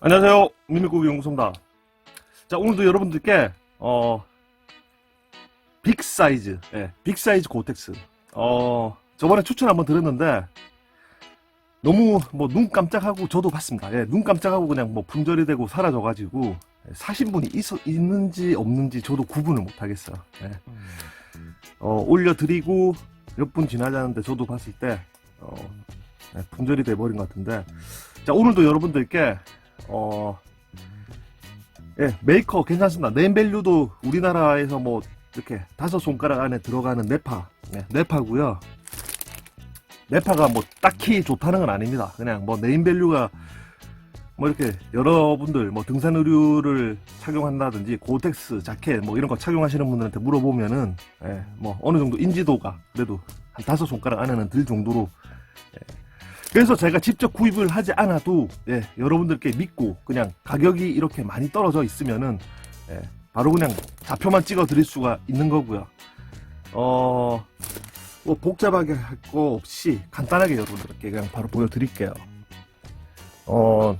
안녕하세요. 미밀고기 연구소입니다. 자, 오늘도 여러분들께, 어, 빅 사이즈, 예, 빅 사이즈 고텍스. 어, 저번에 추천 한번 드렸는데, 너무 뭐 눈 깜짝하고 저도 봤습니다. 예, 눈 깜짝하고 그냥 뭐 품절이 되고 사라져가지고, 예, 사신 분이 있, 있는지 없는지 저도 구분을 못하겠어요. 예. 어, 올려드리고 몇 분 지나자는데 저도 봤을 때, 어, 예, 품절이 돼버린 것 같은데, 자, 오늘도 여러분들께, 어, 예, 메이커 괜찮습니다. 네임밸류도 우리나라에서 뭐, 이렇게 다섯 손가락 안에 들어가는 네파, 네, 네파고요 네파가 뭐 딱히 좋다는 건 아닙니다. 그냥 뭐 네임밸류가 뭐 이렇게 여러분들 뭐 등산 의류를 착용한다든지 고텍스 자켓 뭐 이런 거 착용하시는 분들한테 물어보면은 예, 뭐 어느 정도 인지도가 그래도 한 다섯 손가락 안에는 들 정도로 예. 그래서 제가 직접 구입을 하지 않아도 예, 여러분들께 믿고 그냥 가격이 이렇게 많이 떨어져 있으면은 예, 바로 그냥 좌표만 찍어 드릴 수가 있는 거고요. 어, 뭐 복잡하게 할 거 없이 간단하게 여러분들께 그냥 바로 보여드릴게요. 어,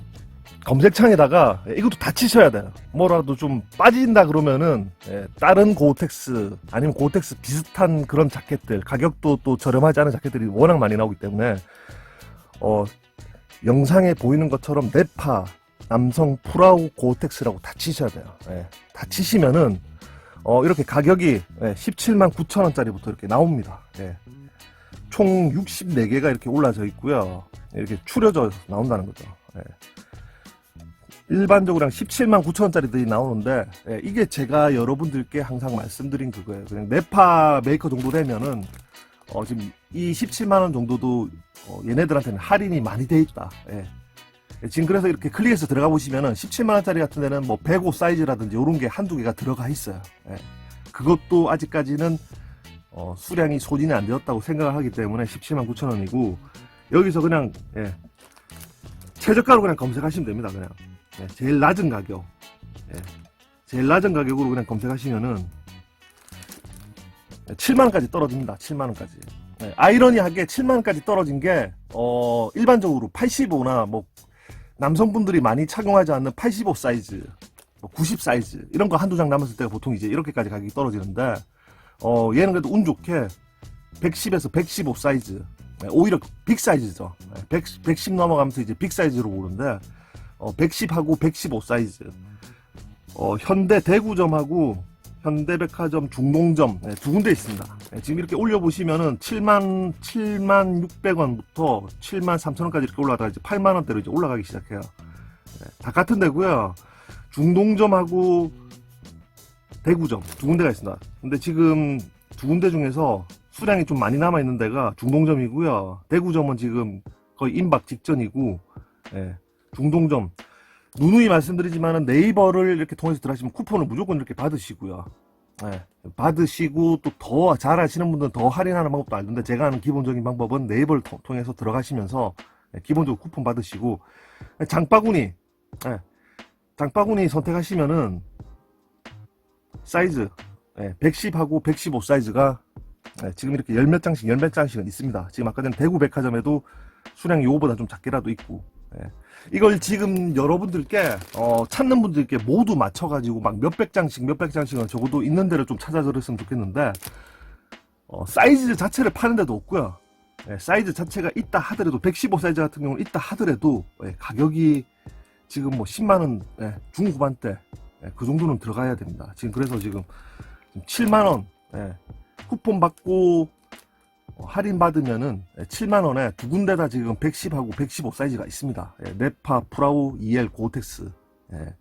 검색창에다가 예, 이것도 다 치셔야 돼요. 뭐라도 좀 빠진다 그러면은 예, 다른 고텍스 아니면 고텍스 비슷한 그런 자켓들 가격도 또 저렴하지 않은 자켓들이 워낙 많이 나오기 때문에 어, 영상에 보이는 것처럼 네파 남성 프라우 고텍스라고 다 치셔야 돼요. 예, 다 치시면은 어, 이렇게 가격이 예, 17만 9천 원짜리부터 이렇게 나옵니다. 예. 총 64개가 이렇게 올라져 있고요. 이렇게 추려져 나온다는 거죠. 예. 일반적으로 한 17만 9천 원짜리들이 나오는데 예, 이게 제가 여러분들께 항상 말씀드린 그거예요. 그냥 네파 메이커 정도 되면은 어, 지금 이 17만 원 정도도 어, 얘네들한테는 할인이 많이 돼 있다. 예. 예, 지금 그래서 이렇게 클릭해서 들어가 보시면은 17만 원짜리 같은 데는 뭐 105 사이즈라든지 이런 게 한두 개가 들어가 있어요. 예. 그것도 아직까지는 어, 수량이 소진이 안 되었다고 생각을 하기 때문에 17만 9천 원이고 여기서 그냥 예, 최저가로 그냥 검색하시면 됩니다. 그냥 예, 제일 낮은 가격, 예, 제일 낮은 가격으로 그냥 검색하시면은 7만 원까지 떨어집니다. 7만 원까지. 예, 아이러니하게 7만 원까지 떨어진 게 어, 일반적으로 85나 뭐 남성분들이 많이 착용하지 않는 85 사이즈, 뭐 90 사이즈 이런 거 한두 장 남았을 때가 보통 이제 이렇게까지 가격이 떨어지는데 어, 얘는 그래도 운 좋게 110에서 115 사이즈 예, 오히려 빅 사이즈죠. 예, 100, 110 넘어가면서 이제 빅 사이즈로 오는데 어, 110하고 115 사이즈 어, 현대 대구점하고 현대백화점 중동점 네, 두 군데 있습니다. 네, 지금 이렇게 올려보시면은 7만 7만 600원부터 7만 3천 원까지 이렇게 올라가다가 이제 8만 원대로 이제 올라가기 시작해요. 네, 다 같은 데고요. 중동점하고 대구점 두 군데가 있습니다. 근데 지금 두 군데 중에서 수량이 좀 많이 남아 있는 데가 중동점이고요. 대구점은 지금 거의 임박 직전이고 예, 중동점 누누이 말씀드리지만은 네이버를 이렇게 통해서 들어가시면 쿠폰을 무조건 이렇게 받으시고요. 예, 받으시고 또 더 잘하시는 분들은 더 할인하는 방법도 알던데 제가 하는 기본적인 방법은 네이버를 통- 통해서 들어가시면서 예, 기본적으로 쿠폰 받으시고 예, 장바구니 예, 장바구니 선택하시면은 사이즈 예, 110하고 115 사이즈가 예, 지금 이렇게 열 몇 장씩 열 몇 장씩은 있습니다. 지금 아까 전에 대구 백화점에도 수량이 요거보다 좀 작게라도 있고 예. 이걸 지금 여러분들께 어, 찾는 분들께 모두 맞춰가지고 막 몇백 장씩 몇백 장씩은 적어도 있는 데를 좀 찾아들었으면 좋겠는데 어, 사이즈 자체를 파는 데도 없고요. 예, 사이즈 자체가 있다 하더라도 115 사이즈 같은 경우는 있다 하더라도 예, 가격이 지금 뭐 10만 원 예, 중후반대 예, 그 정도는 들어가야 됩니다. 지금 그래서 지금 7만 원 예, 쿠폰 받고 어, 할인 받으면은 7만 원에 두 군데 다 지금 110하고 115 사이즈가 있습니다. 예, 네파 프라우 EL 고텍스. 예.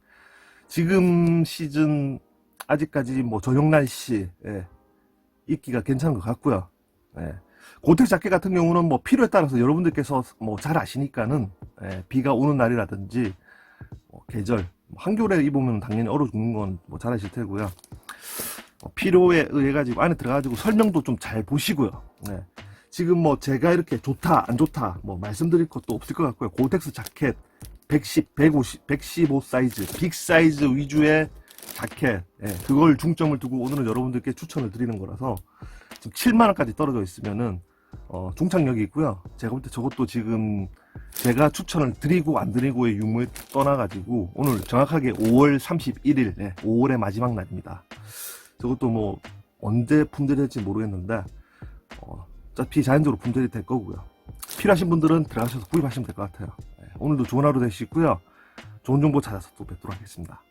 지금 시즌 아직까지 뭐 저녁 날씨 예, 입기가 괜찮은 것 같고요. 예. 고텍스 자켓 같은 경우는 뭐 필요에 따라서 여러분들께서 뭐 잘 아시니까는 예, 비가 오는 날이라든지 뭐 계절 뭐 한겨울에 입으면 당연히 얼어 죽는 건 뭐 잘 아실 테고요. 어, 필요에 의해 가지고 안에 들어가지고 설명도 좀 잘 보시고요. 네. 지금 뭐 제가 이렇게 좋다 안 좋다 뭐 말씀드릴 것도 없을 것 같고요. 고텍스 자켓 110, 150, 115 사이즈 빅 사이즈 위주의 자켓 예, 그걸 중점을 두고 오늘은 여러분들께 추천을 드리는 거라서 지금 7만 원까지 떨어져 있으면은 어, 중창력이 있고요. 제가 볼 때 저것도 지금 제가 추천을 드리고 안 드리고의 유무에 떠나가지고 오늘 정확하게 5월 31일, 네, 5월의 마지막 날입니다. 저것도 뭐 언제 품절될지 모르겠는데 어, 어차피 자연적으로 품절이 될 거고요. 필요하신 분들은 들어가셔서 구입하시면 될 것 같아요. 네, 오늘도 좋은 하루 되시고요. 좋은 정보 찾아서 또 뵙도록 하겠습니다.